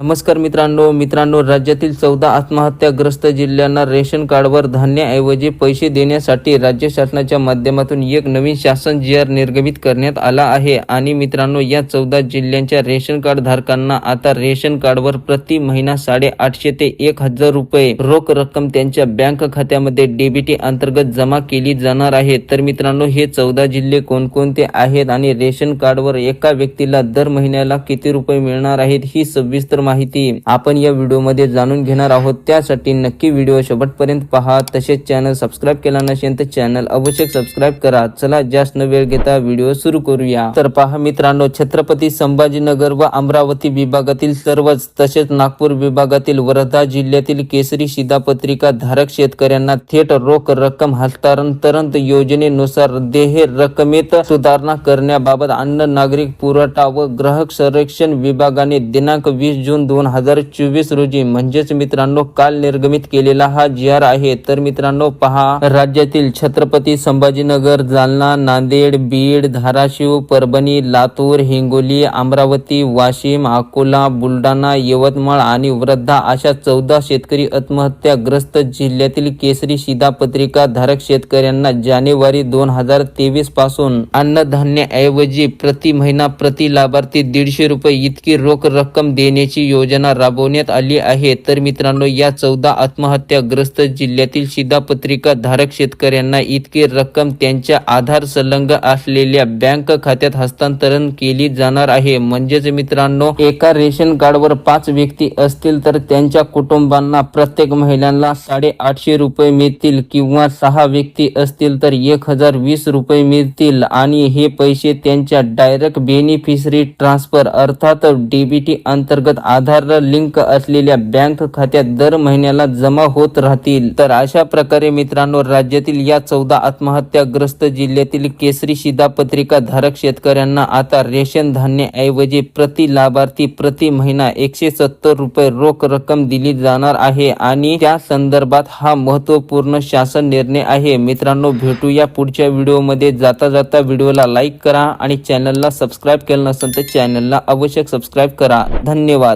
नमस्कार मित्रांनो. मित्रांनो राज्यातील चौदा आत्महत्याग्रस्त जिल्ह्यांना रेशन कार्डवर धान्याऐवजी पैसे देण्यासाठी राज्य शासनाच्या माध्यमातून एक नवीन शासन जी आर निर्गमित करण्यात आला आहे. आणि मित्रांनो या चौदा जिल्ह्यांच्या रेशन कार्ड धारकांना आता रेशन कार्डवर प्रति महिना साडेआठशे ते एक हजार रुपये रोख रक्कम त्यांच्या बँक खात्यामध्ये डीबीटी अंतर्गत जमा केली जाणार आहे. तर मित्रांनो हे चौदा जिल्हे कोणकोणते आहेत आणि रेशन कार्डवर एका व्यक्तीला दर महिन्याला किती रुपये मिळणार आहेत ही सविस्तर माहिती आपण या व्हिडिओमध्ये जाणून घेणार आहोत. त्यासाठी नक्की व्हिडिओ शेवटपर्यंत पहा. तसेच चॅनल सबस्क्राईब केला नसेल तर चॅनल अवश्य सबस्क्राईब करा. चला जास्त न वेळ घेता व्हिडिओ सुरू करूया. तर पहा मित्रांनो छत्रपती संभाजीनगर व अमरावती विभागातील सर्वच तसेच नागपूर विभागातील वर्धा जिल्ह्यातील केसरी शिधापत्रिका धारक शेतकऱ्यांना थेट रोख रक्कम हस्तांतरण योजनेनुसार देह रकमेत सुधारणा करण्याबाबत अन्न नागरिक पुरवठा व ग्राहक संरक्षण विभागाने दिनांक वीस जून दोन हजार चोवीस रोजी. म्हणजेच मित्रांनो काल निर्गमित केलेला हा जी आर आहे. तर मित्रांनो पहा राज्यातील छत्रपती संभाजीनगर जालना नांदेड बीड धाराशिव परभणी लातूर हिंगोली अमरावती वाशिम अकोला बुलढाणा यवतमाळ आणि वृद्धा अशा चौदा शेतकरी आत्महत्याग्रस्त जिल्ह्यातील केसरी शिधापत्रिका धारक शेतकऱ्यांना जानेवारी दोन हजार तेवीसपासून अन्नधान्याऐवजी प्रति महिना प्रति लाभार्थी दीडशे रुपये इतकी रोख रक्कम देण्याची योजना राबवण्यात आली आहे. तर मित्रांनो या चौदा आत्महत्याग्रस्त जिल्ह्यातील शिधापत्रिका धारक शेतकऱ्यांना इतकी रक्कम त्यांच्या आधार संलग्न असलेल्या बँक खात्यात हस्तांतरण केली जाणार आहे. म्हणजेच मित्रांनो एका रेशन कार्डवर पाच व्यक्ती असतील तर त्यांच्या कुटुंबांना प्रत्येक महिलांना साडेआठशे रुपये मिळतील किंवा सहा व्यक्ती असतील तर एक हजार वीस रुपये मिळतील आणि हे पैसे त्यांच्या डायरेक्ट बेनिफिशरी ट्रान्सफर अर्थात डीबीटी अंतर्गत आधार लिंक असलेल्या बँक खात्यात दर महिन्याला जमा होत राहतील. तर अशा प्रकारे मित्रांनो राज्यातील या चौदा आत्महत्याग्रस्त जिल्ह्यातील केसरी शिधापत्रिका धारक शेतकऱ्यांना आता रेशन धान्याऐवजी प्रति लाभार्थी प्रति महिना एकशे सत्तर रुपये रोख रक्कम दिली जाणार आहे आणि त्या संदर्भात हा महत्त्वपूर्ण शासन निर्णय आहे. मित्रांनो भेटूया पुढच्या व्हिडिओमध्ये. जाता जाता व्हिडिओला लाईक करा आणि चॅनलला सबस्क्राईब केलं नसेल तर चॅनलला आवश्यक सबस्क्राईब करा. धन्यवाद.